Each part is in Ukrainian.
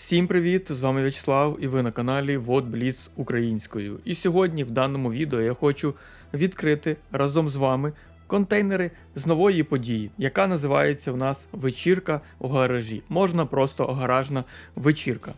Всім привіт! З вами В'ячеслав і ви на каналі Вот Бліц українською. І сьогодні в даному відео я хочу відкрити разом з вами контейнери з нової події, яка називається у нас вечірка в гаражі. Можна просто гаражна вечірка.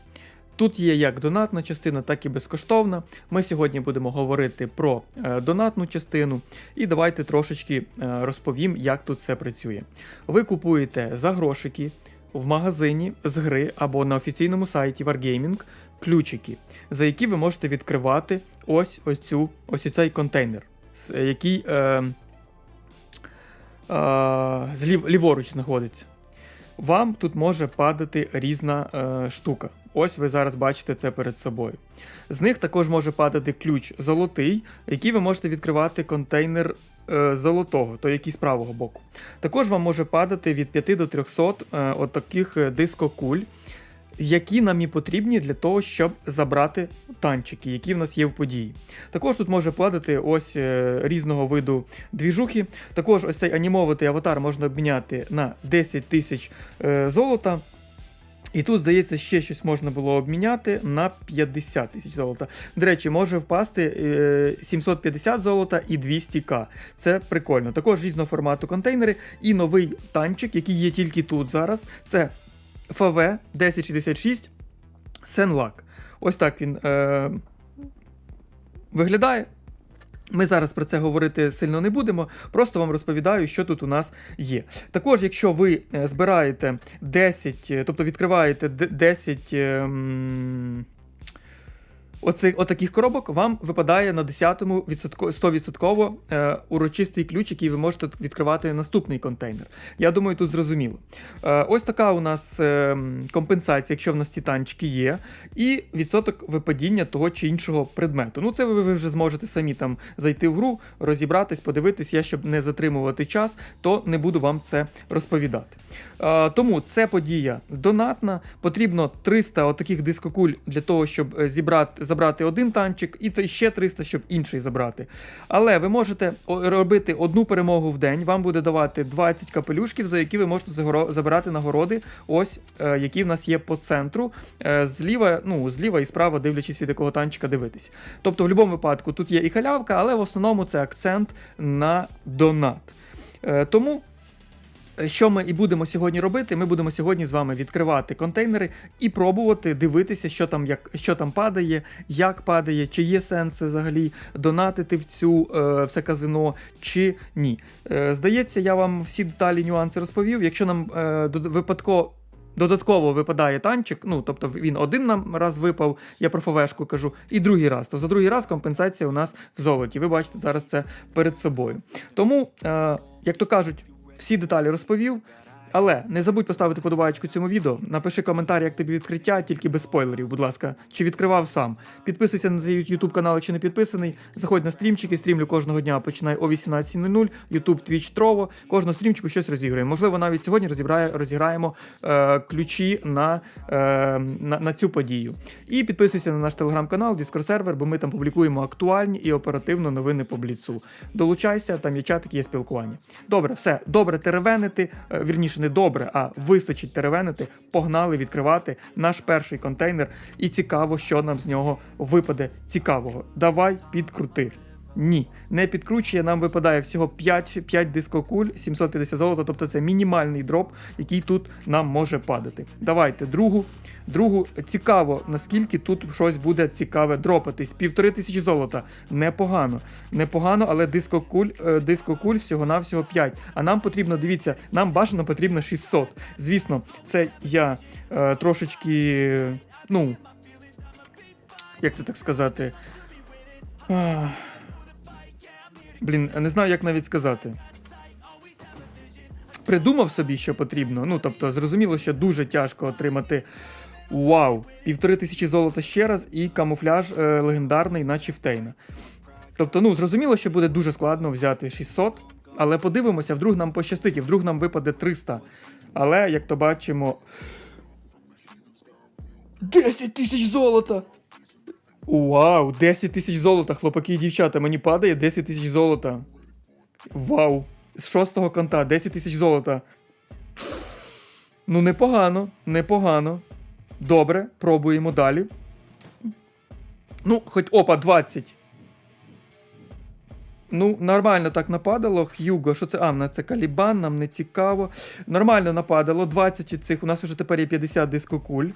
Тут є як донатна частина, так і безкоштовна. Ми сьогодні будемо говорити про е, донатну частину, і давайте трошечки е, розповім, як тут все працює. Ви купуєте за грошики в магазині з гри або на офіційному сайті Wargaming ключики, за які ви можете відкривати ось ось цю ось цей контейнер, який е, е, злів, ліворуч знаходиться. Вам тут може падати різна е, штука. Ось ви зараз бачите це перед собою. З них також може падати ключ золотий, який ви можете відкривати контейнер е, золотого, той який з правого боку. Також вам може падати від 5 до 300 е, от таких е, дискокуль, які нам і потрібні для того, щоб забрати танчики, які в нас є в події. Також тут може падати ось е, різного виду двіжухи. Також ось цей анімований аватар можна обміняти на 10 тисяч е, золота. І тут, здається, ще щось можна було обміняти на 50 тисяч золота. До речі, може впасти е, 750 золота і 200к. Це прикольно. Також різного формату контейнери і новий танчик, який є тільки тут зараз. Це ФВ 1066 Сенлак. Ось так він е, виглядає. Ми зараз про це говорити сильно не будемо, просто вам розповідаю, що тут у нас є. Також, якщо ви е, збираєте 10, е, тобто відкриваєте 10 ем, оцих, отаких коробок, вам випадає на 10-му відсотко- 100% е, урочистий ключ, який ви можете відкривати наступний контейнер. Я думаю, тут зрозуміло. Е, ось така у нас е, компенсація, якщо в нас ці танчики є, і відсоток випадіння того чи іншого предмету. Ну, це ви, ви вже зможете самі там зайти в гру, розібратись, подивитись. Я, щоб не затримувати час, то не буду вам це розповідати. Е, тому це подія донатна. Потрібно 300 отаких дискокуль для того, щоб е, зібрати, забрати один танчик, і ще 300, щоб інший забрати. Але ви можете робити одну перемогу в день. Вам буде давати 20 капелюшків, за які ви можете забирати нагороди, ось е, які в нас є по центру. Е, зліва, ну, зліва і справа, дивлячись від якого танчика дивитись. Тобто, в будь-якому випадку тут є і халявка, але в основному це акцент на донат. Е, тому. Е, Що ми і будемо сьогодні робити? Ми будемо сьогодні з вами відкривати контейнери і пробувати дивитися, що там, як, що там падає, як падає, чи є сенс взагалі донатити в цю е, в це казино, чи ні. Е, здається, я вам всі деталі, нюанси розповів. Якщо нам випадково. Додатково випадає танчик, ну тобто він один нам раз випав, я про ФВшку кажу, і другий раз. То за другий раз компенсація у нас в золоті. Ви бачите зараз це перед собою. Тому, е, як то кажуть, всі деталі розповів. Але не забудь поставити подобаєчку цьому відео. Напиши коментар, як тобі відкриття, тільки без спойлерів, будь ласка, чи відкривав сам. Підписуйся на цей YouTube канал, якщо не підписаний. Заходь на стрімчики, стрімлю кожного дня, починай о 18.00, YouTube, Twitch, Trovo. Кожного стрімчику щось розіграємо. Можливо, навіть сьогодні розіграє, розіграємо е, ключі на, е, на, на цю подію. І підписуйся на наш телеграм-канал, Discord бо ми там публікуємо актуальні і оперативно новини по бліцу. Долучайся, там є чатик, є спілкування. Добре, все, добре теревенити, е, вірніше, не добре, а вистачить теревенити. Погнали відкривати наш перший контейнер. І цікаво, що нам з нього випаде цікавого. Давай підкрути. Ні, не підкручує, нам випадає всього 5, 5 дискокуль, 750 золота, тобто це мінімальний дроп, який тут нам може падати. Давайте другу. Другу цікаво, наскільки тут щось буде цікаве дропатись. Півтори тисячі золота. Непогано. Непогано, але дискокуль, е, дискокуль всього-навсього 5. А нам потрібно, дивіться, нам бажано потрібно 600. Звісно, це я е, трошечки, ну, як це так сказати. Блін, не знаю, як навіть сказати. Придумав собі, що потрібно. Ну, тобто, зрозуміло, що дуже тяжко отримати. Вау! Півтори тисячі золота ще раз і камуфляж е, легендарний на Чіфтейна. Тобто, ну, зрозуміло, що буде дуже складно взяти 600, але подивимося, вдруг нам пощастить, і вдруг нам випаде 300. Але, як то бачимо. 10 тисяч золота! Вау, 10 тисяч золота, хлопаки і дівчата, мені падає 10 тисяч золота. Вау! З шостого конта 10 тисяч золота. Ну, непогано, непогано. Добре, пробуємо далі. Ну, хоч опа, 20. Ну, нормально так нападало. Х'юго, що це? А, на це Калібан, нам не цікаво. Нормально нападало. 20 цих. У нас вже тепер є 50 дискокуль.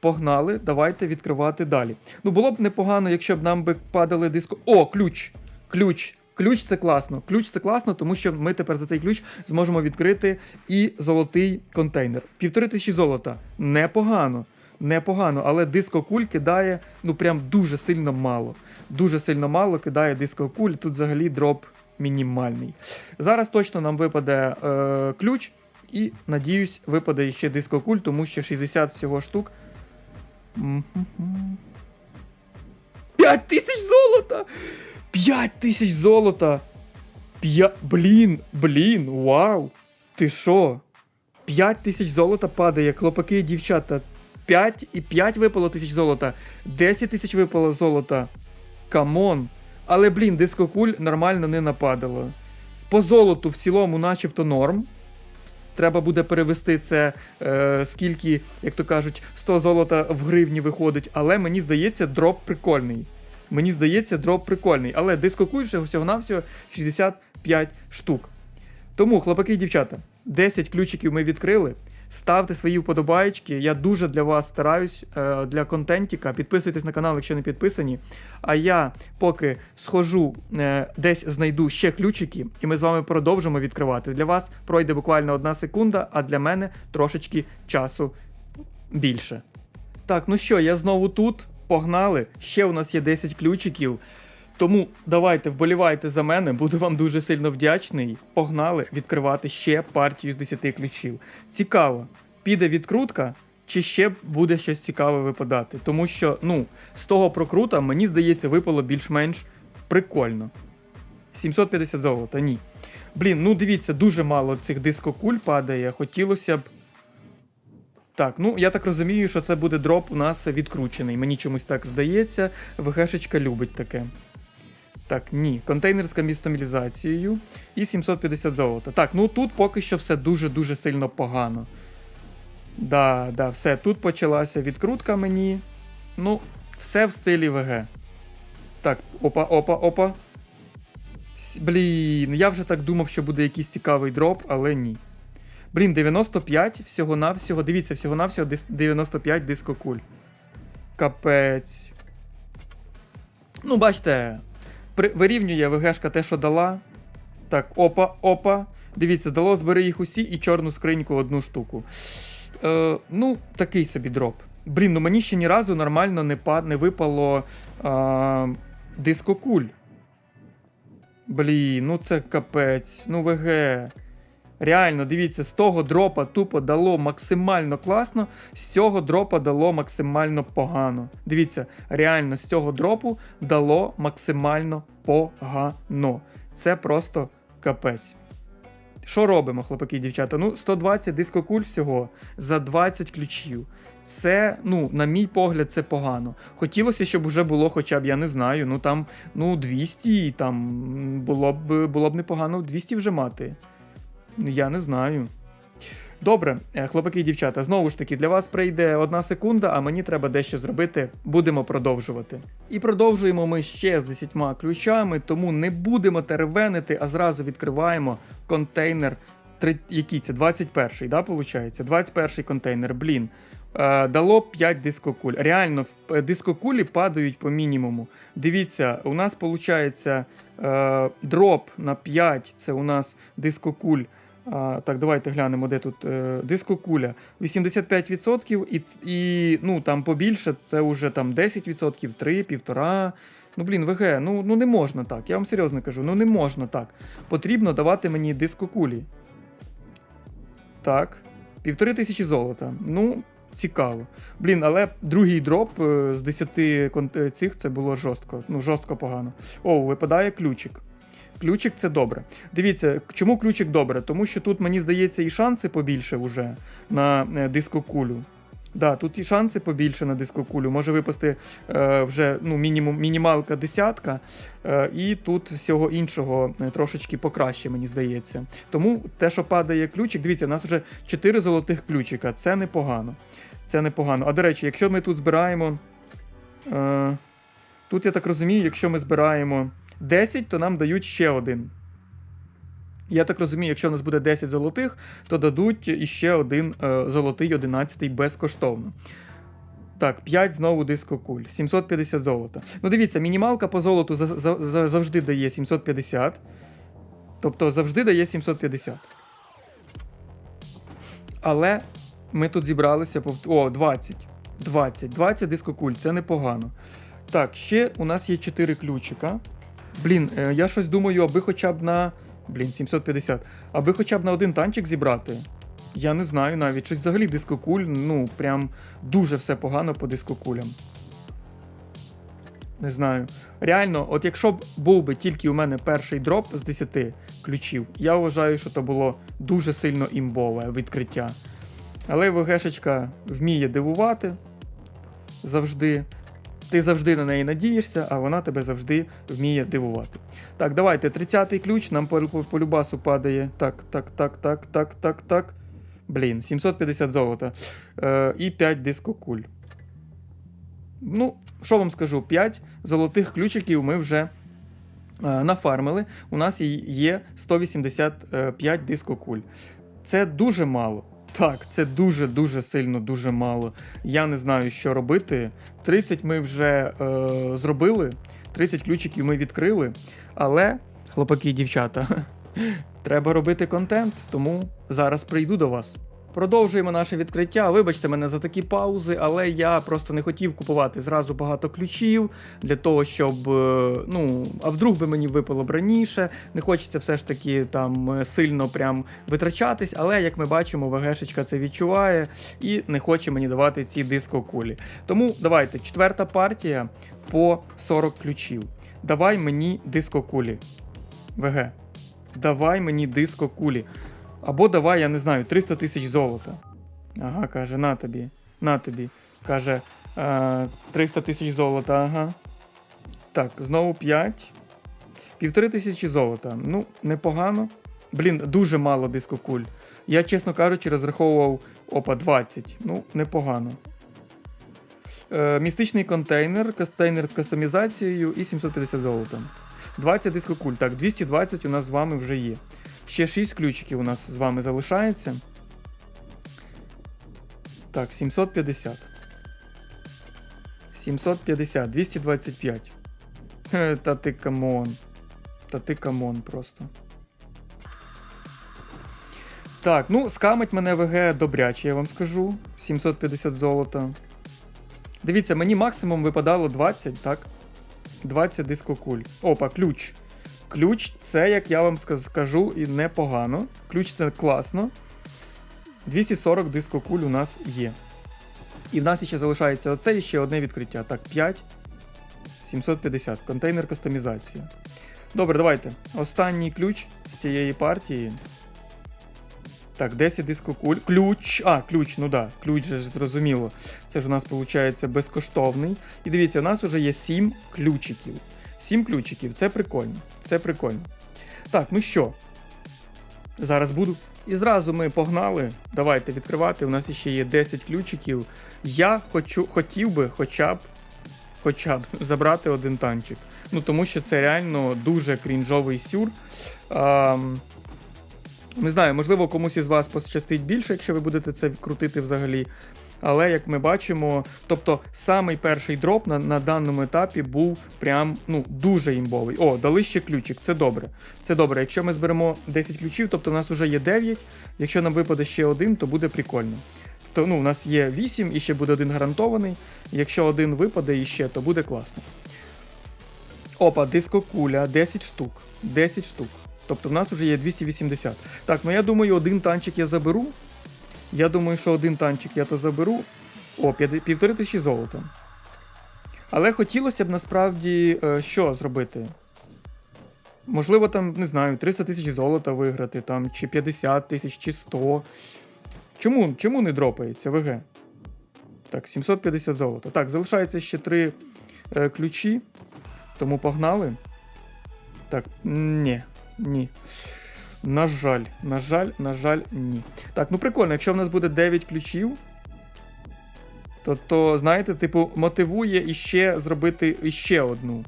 Погнали, давайте відкривати далі. Ну, було б непогано, якщо б нам би падали диско. О, ключ! Ключ! Ключ це класно. Ключ це класно, тому що ми тепер за цей ключ зможемо відкрити і золотий контейнер. Півтори тисячі золота. Непогано. Непогано, але дискокуль кидає ну прям дуже сильно мало. Дуже сильно мало кидає дискокуль. Тут взагалі дроп мінімальний. Зараз точно нам випаде е, ключ, і надіюсь, випаде ще дискокуль, тому що 60 всього штук. М-м-м. 5 тисяч золота! 5 тисяч золота! П'я... Блін, блін, вау! Ти що? 5 тисяч золота падає, хлопаки і дівчата. 5 і 5 випало тисяч золота, 10 тисяч випало золота. Камон. Але, блін, дискокуль нормально не нападало. По золоту в цілому, начебто, норм. Треба буде перевести це, е, скільки, як то кажуть, 100 золота в гривні виходить. Але мені здається, дроп прикольний. Мені здається, дроп прикольний. Але дискокуючи всього-навсього 65 штук. Тому, хлопаки і дівчата, 10 ключиків ми відкрили. Ставте свої вподобайки. Я дуже для вас стараюсь е, для контентіка. Підписуйтесь на канал, якщо не підписані. А я поки схожу, е, десь знайду ще ключики, і ми з вами продовжимо відкривати. Для вас пройде буквально одна секунда, а для мене трошечки часу більше. Так, ну що, я знову тут. Погнали. Ще у нас є 10 ключиків. Тому давайте вболівайте за мене, буду вам дуже сильно вдячний. Погнали відкривати ще партію з 10 ключів. Цікаво, піде відкрутка, чи ще буде щось цікаве випадати. Тому що, ну, з того прокрута, мені здається, випало більш-менш прикольно. 750 золота, ні. Блін, ну дивіться, дуже мало цих дискокуль падає. Хотілося б. Так, ну я так розумію, що це буде дроп у нас відкручений. Мені чомусь так здається. ВГшечка любить таке. Так, ні. Контейнер з камістомілізацією і 750 золота. Так, ну тут поки що все дуже-дуже сильно погано. Да, да, все. Тут почалася відкрутка мені. Ну, все в стилі ВГ. Так, опа, опа, опа. Блін, я вже так думав, що буде якийсь цікавий дроп, але ні. Блін, 95 всього-навсього. Дивіться, всього-навсього дис- 95 дискокуль. Капець. Ну, бачите, при... вирівнює ВГшка те, що дала. Так, опа, опа. Дивіться, дало збери їх усі і чорну скриньку одну штуку. Е, ну, такий собі дроп. Блін, ну мені ще ні разу нормально не, па... не випало е... дискокуль. Блін, ну це капець. Ну ВГ. Реально, дивіться, з того дропа тупо дало максимально класно, з цього дропа дало максимально погано. Дивіться, реально з цього дропу дало максимально погано. Це просто капець. Що робимо, хлопаки і дівчата? Ну, 120 дискокуль всього за 20 ключів. Це, ну, на мій погляд, це погано. Хотілося, щоб уже було хоча б, я не знаю, ну там ну, 200, і там було б, було б непогано 200 вже мати. Я не знаю. Добре, е, хлопаки і дівчата, знову ж таки, для вас прийде одна секунда, а мені треба дещо зробити. Будемо продовжувати. І продовжуємо ми ще з 10 ключами, тому не будемо теревенити, а зразу відкриваємо контейнер. Який це? 21-й, да, виходить? 21-й контейнер, блін. Е, дало 5 дискокуль. Реально, е, дискокулі падають по мінімуму. Дивіться, у нас виходить дроп на 5, це у нас дискокуль. А, так, давайте глянемо, де тут е, дискокуля. 85% і, і ну, там побільше, це вже там 10%, 3, 1,5. Ну, блін, ВГ, ну, ну не можна так. Я вам серйозно кажу, ну не можна так. Потрібно давати мені дискокулі. Так. Півтори тисячі золота. Ну, цікаво. Блін, але другий дроп е, з 10 е, цих це було жорстко. Ну, жорстко погано. О, випадає ключик. Ключик це добре. Дивіться, чому ключик добре? Тому що тут, мені здається, і шанси побільше вже на е, дискокулю. Да, тут і шанси побільше на дискокулю. Може випасти е, вже ну, мінімум, мінімалка десятка, е, і тут всього іншого е, трошечки покраще, мені здається. Тому те, що падає ключик, дивіться, у нас вже 4 золотих ключика, це непогано. Це непогано. А до речі, якщо ми тут збираємо. Е, тут я так розумію, якщо ми збираємо 10, то нам дають ще один. Я так розумію, якщо у нас буде 10 золотих, то дадуть іще один е, золотий 11 безкоштовно. Так, 5 знову дискокуль. 750 золота. Ну, дивіться, мінімалка по золоту за- за- за- завжди дає 750. Тобто завжди дає 750. Але ми тут зібралися. пов- О, 20. 20. 20 дискокуль, це непогано. Так, ще у нас є 4 ключика. Блін, е, я щось думаю, аби хоча б на. Блін, 750. Аби хоча б на один танчик зібрати. Я не знаю навіть. Щось взагалі дискокуль, ну, прям дуже все погано по дискокулям. Не знаю. Реально, от якщо б був би тільки у мене перший дроп з 10 ключів, я вважаю, що то було дуже сильно імбове відкриття. Але ВГшечка вміє дивувати завжди. Ти завжди на неї надієшся, а вона тебе завжди вміє дивувати. Так, давайте, 30-й ключ, нам по, любасу падає. Так, так, так, так, так, так, так. Блін, 750 золота. Е, і 5 дискокуль. Ну, що вам скажу, 5 золотих ключиків ми вже е, нафармили. У нас є 185 дискокуль. Це дуже мало. Так, це дуже-дуже сильно, дуже мало. Я не знаю, що робити. 30 ми вже е, зробили, 30 ключиків ми відкрили. Але, хлопаки і дівчата, треба робити контент, тому зараз прийду до вас. Продовжуємо наше відкриття. Вибачте мене за такі паузи, але я просто не хотів купувати зразу багато ключів для того, щоб е, ну, а вдруг би мені випало б раніше. Не хочеться все ж таки там е, сильно прям витрачатись, але як ми бачимо, ВГшечка це відчуває і не хоче мені давати ці дискокулі. Тому давайте, четверта партія по 40 ключів. Давай мені дискокулі. ВГ. Давай мені дискокулі. Або давай, я не знаю, 300 тисяч золота. Ага, каже, на тобі. На тобі. Каже, е, 300 тисяч золота, ага. Так, знову 5. Півтори тисячі золота. Ну, непогано. Блін, дуже мало дискокуль. Я, чесно кажучи, розраховував опа 20. Ну, непогано. Е, містичний контейнер, контейнер з кастомізацією і 750 золота. 20 дискокуль. Так, 220 у нас з вами вже є. Ще 6 ключиків у нас з вами залишається. Так, 750. 750, 225. Хе, Та ти камон. Та ти камон просто. Так, ну, скамить мене ВГ добряче, я вам скажу. 750 золота. Дивіться, мені максимум випадало 20, так? 20 дискокуль. Опа, ключ. Ключ це, як я вам скажу, і непогано. Ключ це класно. 240 дискокуль у нас є. І в нас ще залишається оце і ще одне відкриття. Так, 5. 750. Контейнер кастомізації. Добре, давайте. Останній ключ з цієї партії. Так, 10 дискокуль. Ключ. А, ключ, ну да, ключ же зрозуміло. Це ж у нас виходить безкоштовний. І дивіться, у нас вже є 7 ключиків. 7 ключиків, це прикольно. Це прикольно. Так, ну що? Зараз буду. І зразу ми погнали. Давайте відкривати. У нас ще є 10 ключиків. Я хочу, хотів би хоча б хоча б забрати один танчик. Ну тому що це реально дуже крінжовий сюр. А, не знаю, можливо, комусь із вас пощастить більше, якщо ви будете це крутити взагалі. Але як ми бачимо, тобто самий перший дроп на, на даному етапі був прям ну дуже імбовий. О, дали ще ключик, це добре. Це добре. Якщо ми зберемо 10 ключів, тобто в нас вже є 9. Якщо нам випаде ще один, то буде прикольно. То ну, у нас є 8 і ще буде один гарантований. Якщо один випаде іще, то буде класно. Опа, дискокуля, 10 штук. 10 штук. Тобто в нас вже є 280. Так, ну я думаю, один танчик я заберу. Я думаю, що один танчик я то заберу. О, півтори тисячі золота. Але хотілося б насправді е, що зробити? Можливо, там, не знаю, 300 тисяч золота виграти, там, чи 50 тисяч, чи 100. Чому, чому не дропається ВГ? Так, 750 золота. Так, залишається ще 3 е, ключі. Тому погнали. Так, ні, ні. На жаль, на жаль, на жаль, ні. Так, ну прикольно, якщо в нас буде 9 ключів. То, то знаєте, типу, мотивує іще зробити іще одну.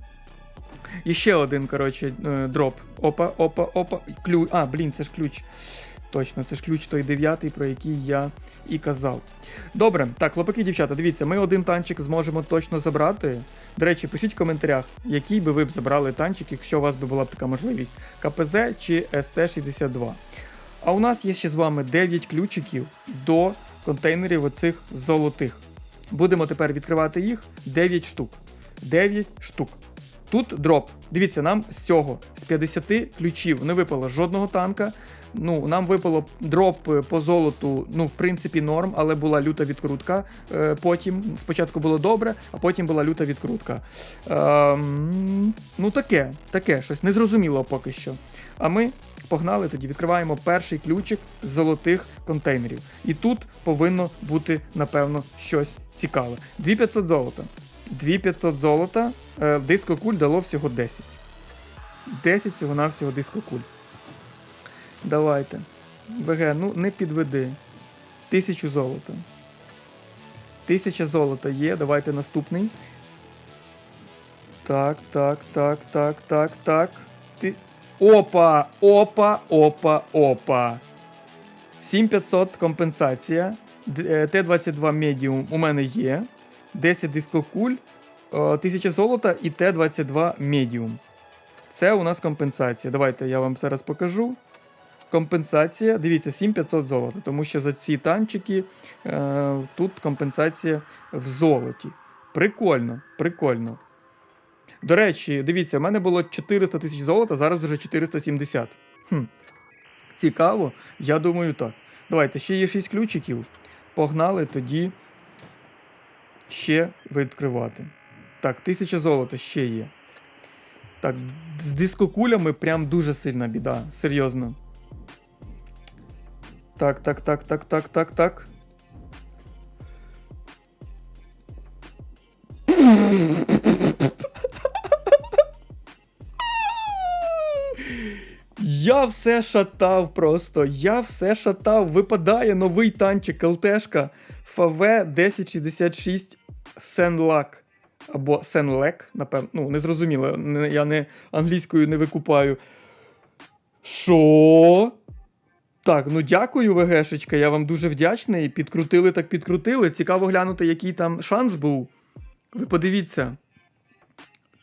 Іще один, коротше, е, дроп. Опа, опа, опа. Ключ. А, блін, це ж ключ. Точно, це ж ключ той дев'ятий, про який я і казав. Добре, так, хлопаки, дівчата, дивіться, ми один танчик зможемо точно забрати. До речі, пишіть в коментарях, який би ви б забрали танчик, якщо у вас би була б така можливість: КПЗ чи СТ-62. А у нас є ще з вами 9 ключиків до контейнерів оцих золотих. Будемо тепер відкривати їх 9 штук. 9 штук. Тут дроп. Дивіться, нам з цього, з 50 ключів, не випало жодного танка. Ну, нам випало дроп е, по золоту, ну, в принципі, норм, але була люта відкрутка. Е, потім спочатку було добре, а потім була люта відкрутка. Ем, ну, таке, таке, щось незрозуміло поки що. А ми погнали тоді, відкриваємо перший ключик з золотих контейнерів. І тут повинно бути, напевно, щось цікаве. 2500 золота. 2500 золота. Е, диско куль дало всього 10. 10 всього навсього диско куль. Давайте. ВГ, ну не підведи. Тисячу золота. Тисяча золота є. Давайте наступний. Так, так, так, так, так, так. Ти... Опа! Опа, опа, опа. 7500 компенсація. Е, Т-22 медіум у мене є. 10 дискокуль, 1000 золота і Т-22 медіум. Це у нас компенсація. Давайте я вам зараз покажу. Компенсація, дивіться, 7500 золота, тому що за ці танчики е, тут компенсація в золоті. Прикольно, прикольно. До речі, дивіться, в мене було 400 тисяч золота, зараз вже 470. Хм. Цікаво, я думаю, так. Давайте, ще є 6 ключиків. Погнали тоді ще відкривати. Так, 1000 золота ще є. Так, з дискокулями прям дуже сильна біда. Серйозно. Так, так, так, так, так, так, так. Я все шатав просто. Я все шатав. Випадає новий танчик ЛТшка ФВ 1066 Сенлак. Або Сенлек, напевно. Ну, не зрозуміло. Я не англійською не викупаю. Що? Так, ну дякую, ВГшечка, я вам дуже вдячний. Підкрутили так підкрутили. Цікаво глянути, який там шанс був. Ви подивіться.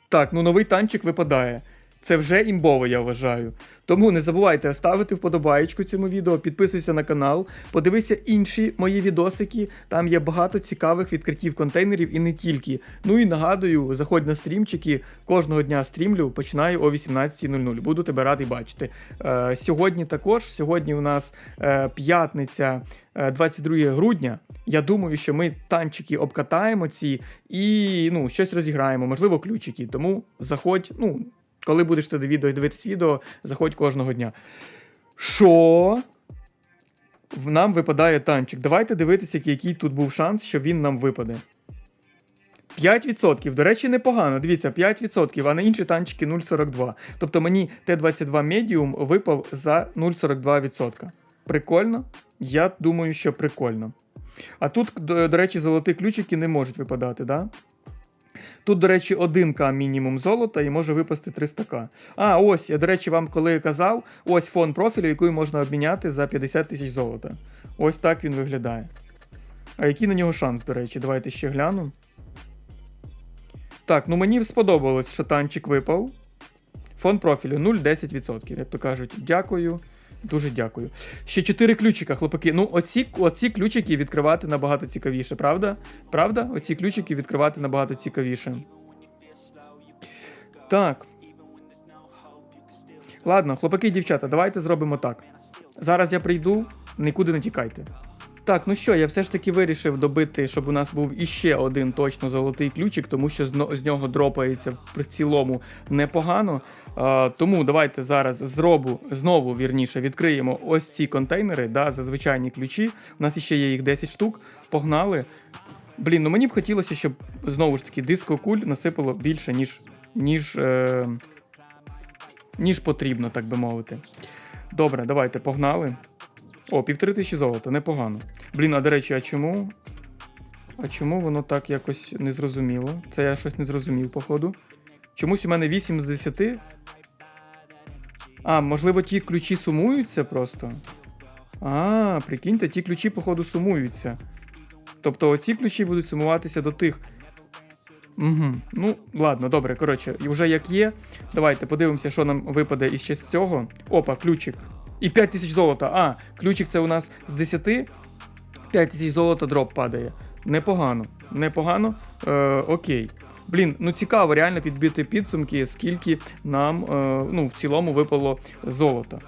Так, ну новий танчик випадає. Це вже імбово, я вважаю. Тому не забувайте ставити вподобаєчку цьому відео, підписуйся на канал, подивися інші мої відосики. Там є багато цікавих відкриттів контейнерів і не тільки. Ну і нагадую, заходь на стрімчики. Кожного дня стрімлю, починаю о 18.00. Буду тебе радий бачити. Е, сьогодні також, сьогодні у нас е, п'ятниця, е, 22 грудня. Я думаю, що ми танчики обкатаємо ці і ну, щось розіграємо, можливо, ключики. Тому заходь, ну, коли будеш це відео дивитись відео, заходь кожного дня. Що? Нам випадає танчик. Давайте дивитися, який тут був шанс, що він нам випаде. 5%. До речі, непогано. Дивіться, 5%, а на інші танчики 0,42. Тобто мені Т-22 Medium випав за 0,42%. Прикольно? Я думаю, що прикольно. А тут, до, речі, золоті ключики не можуть випадати, да? Тут, до речі, 1К мінімум золота і може випасти 300К. А, ось, я, до речі, вам коли казав, ось фон профілю, який можна обміняти за 50 тисяч золота. Ось так він виглядає. А який на нього шанс, до речі, давайте ще гляну. Так, ну мені сподобалось, що танчик випав. Фон профілю 0,10%. Як то кажуть, дякую. Дуже дякую. Ще 4 ключика, хлопаки. Ну, оці, оці ключики відкривати набагато цікавіше, правда? Правда? Оці ключики відкривати набагато цікавіше. Так. Ладно, хлопаки і дівчата, давайте зробимо так. Зараз я прийду, нікуди не тікайте. Так, ну що, я все ж таки вирішив добити, щоб у нас був іще один точно золотий ключик, тому що з нього дропається в цілому непогано. Тому давайте зараз зробу, знову вірніше, відкриємо ось ці контейнери, да, за звичайні ключі. У нас ще є їх 10 штук. Погнали. Блін, ну мені б хотілося, щоб знову ж таки диско куль насипало більше, ніж, ніж, е, ніж потрібно, так би мовити. Добре, давайте погнали. О, півтори тисячі золота, непогано. Блін, а до речі, а чому? А чому воно так якось не зрозуміло? Це я щось не зрозумів, походу. Чомусь у мене 8 з 10. А, можливо, ті ключі сумуються просто. А, прикиньте, ті ключі, походу, сумуються. Тобто оці ключі будуть сумуватися до тих. Угу. Ну, ладно, добре, коротше, вже як є. Давайте подивимося, що нам випаде із ще з цього. Опа, ключик. І 5 тисяч золота. А, ключик це у нас з 10. 5 тисяч золота дроп падає. Непогано. Непогано. Е, окей. Блін, ну цікаво реально підбити підсумки, скільки нам е, ну, в цілому випало золота.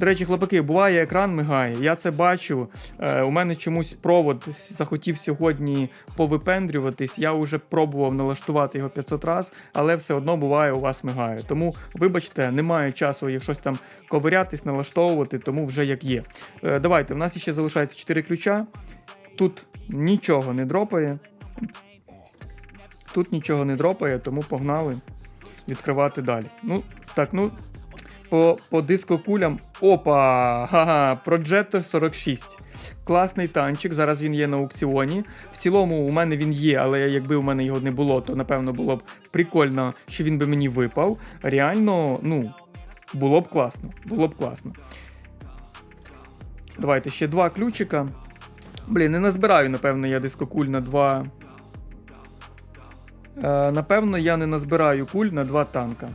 До речі, хлопаки, буває, екран мигає. Я це бачу. Е, у мене чомусь провод захотів сьогодні повипендрюватись. Я вже пробував налаштувати його 500 разів, але все одно буває, у вас мигає. Тому, вибачте, немає часу їх щось там ковирятись, налаштовувати, тому вже як є. Е, давайте, в нас ще залишається 4 ключа. Тут нічого не дропає. Тут нічого не дропає, тому погнали відкривати далі. Ну, так, ну, по, по дискокулям. Опа! Ха-ха, Progetto 46. Класний танчик. Зараз він є на аукціоні. В цілому, у мене він є, але якби у мене його не було, то напевно було б прикольно, що він би мені випав. Реально, ну, було б класно. Було б класно. Давайте ще два ключика. Блін, не назбираю, напевно, я дискокуль на два. Е, напевно, я не назбираю куль на два танка.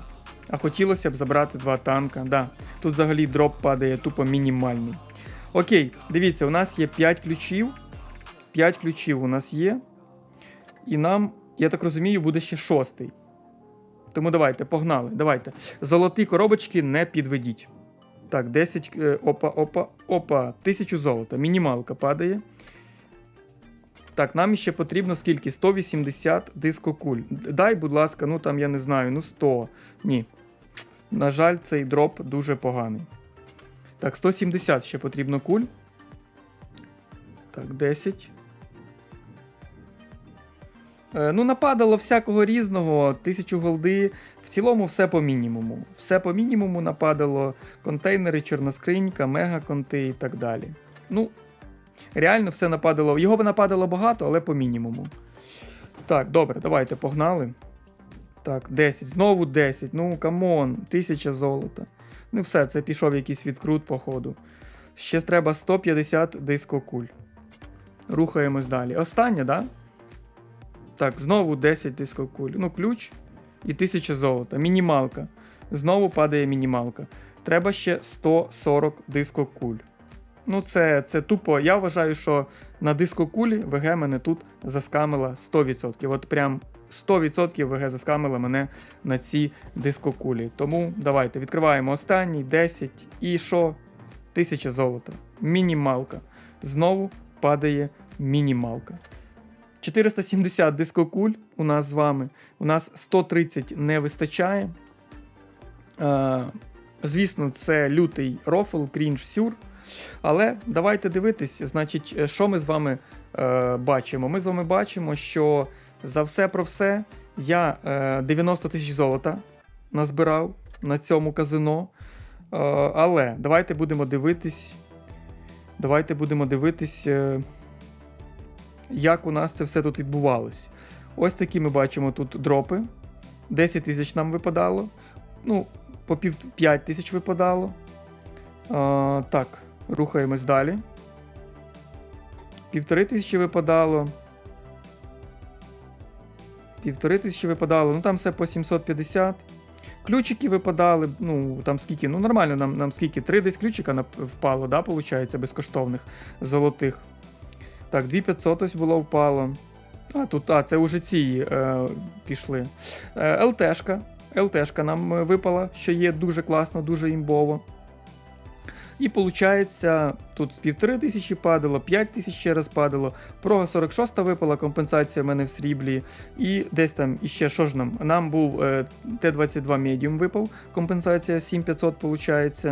А хотілося б забрати два танка. Да. Тут взагалі дроп падає тупо мінімальний. Окей, дивіться, у нас є 5 ключів. 5 ключів у нас є. І нам, я так розумію, буде ще шостий. Тому давайте, погнали. Давайте. Золоті коробочки не підведіть. Так, 10. е, Опа, опа, опа. 1000 золота. Мінімалка падає. Так, нам ще потрібно скільки? 180 дискокуль. Дай, будь ласка, ну там я не знаю, ну 100. Ні. На жаль, цей дроп дуже поганий. Так, 170 ще потрібно куль. Так, 10. Е, ну, нападало всякого різного, 1000 голди. В цілому все по мінімуму. Все по мінімуму нападало. Контейнери, чорна скринька, мегаконти і так далі. Ну, реально все нападало. Його би нападало багато, але по мінімуму. Так, добре, давайте погнали. Так, 10. Знову 10. Ну, камон, 1000 золота. Ну, все, це пішов якийсь відкрут, походу. Ще треба 150 дискокуль. Рухаємось далі. Останнє, да? Так, знову 10 дискокуль. Ну, ключ і 1000 золота. Мінімалка. Знову падає мінімалка. Треба ще 140 дискокуль. Ну, це, це тупо. Я вважаю, що на дискокулі ВГ мене тут заскамила 100%. От прям 100% ВГ заскамила мене на ці дискокулі. Тому давайте відкриваємо останній 10 і що? 1000 золота. Мінімалка. Знову падає мінімалка. 470 дискокуль у нас з вами. У нас 130 не вистачає. Е, звісно, це лютий рофл, крінж сюр. Але давайте дивитись, значить, е, що ми з вами е, бачимо. Ми з вами бачимо, що за все про все я е, 90 тисяч золота назбирав на цьому казино. Е, але давайте будемо дивитись. Давайте будемо дивитись, е, як у нас це все тут відбувалось. Ось такі ми бачимо тут дропи. 10 тисяч нам випадало. Ну, по пів 5 тисяч випадало. А, так, рухаємось далі. Півтори тисячі випадало. Півтори тисячі випадало. Ну там все по 750. Ключики випадали. Ну, там скільки? Ну, нормально, нам нам скільки? Три десь ключика впало, да, виходить, безкоштовних золотих. Так, 2500 ось було впало. А, тут, а, це вже ці е, пішли. Е, ЛТшка. ЛТшка нам е, випала, що є дуже класно, дуже імбово. І виходить, тут півтори тисячі падало, 5 тисяч ще раз падало. Прога 46 випала, компенсація в мене в сріблі. І десь там іще що ж нам? Нам був е, Т-22 Medium випав, компенсація 7500 виходить.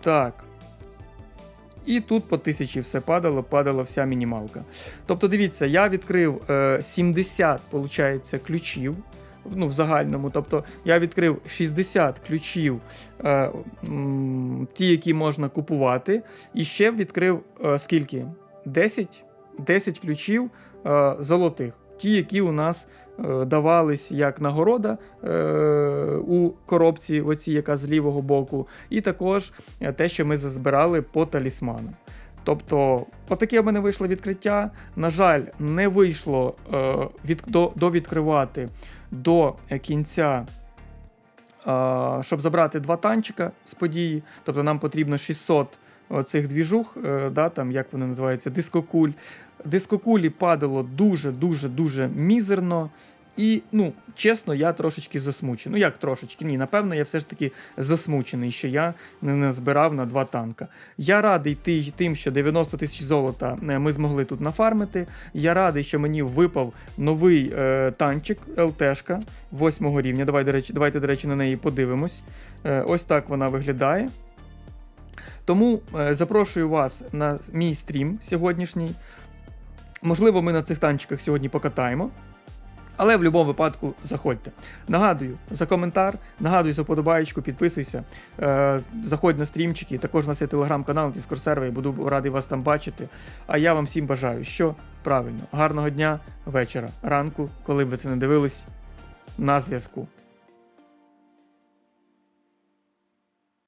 Так. І тут по тисячі все падало, падала вся мінімалка. Тобто, дивіться, я відкрив е, 70, виходить, ключів. Ну, в загальному. Тобто я відкрив 60 ключів, е, м, ті, які можна купувати, і ще відкрив е, скільки? 10? 10 ключів е, золотих, ті, які у нас е, давались як нагорода е, у коробці, оці, яка з лівого боку, і також е, те, що ми зазбирали по талісманам. Тобто, отаке в мене вийшло відкриття. На жаль, не вийшло е, від, до, довідкривати до е, кінця, е, щоб забрати два танчика з події. Тобто нам потрібно 600 цих двіжух, е, да, там, як вони називаються, дискокуль. Дискокулі падало дуже-дуже дуже мізерно. І, ну, чесно, я трошечки засмучений. Ну, як трошечки? Ні, напевно, я все ж таки засмучений, що я не назбирав на два танка. Я радий ти- тим, що 90 тисяч золота е, ми змогли тут нафармити. Я радий, що мені випав новий е, танчик ЛТшка 8 рівня. Давай, до речі, давайте, до речі, на неї подивимось. Е, ось так вона виглядає. Тому е, запрошую вас на мій стрім сьогоднішній. Можливо, ми на цих танчиках сьогодні покатаємо. Але в будь-якому випадку заходьте. Нагадую за коментар, нагадую за подобаєчку, підписуйся. Е, заходь на стрімчики. Також у нас є телеграм-канал, я буду радий вас там бачити. А я вам всім бажаю, що правильно, гарного дня, вечора, ранку, коли б ви це не дивились, на зв'язку.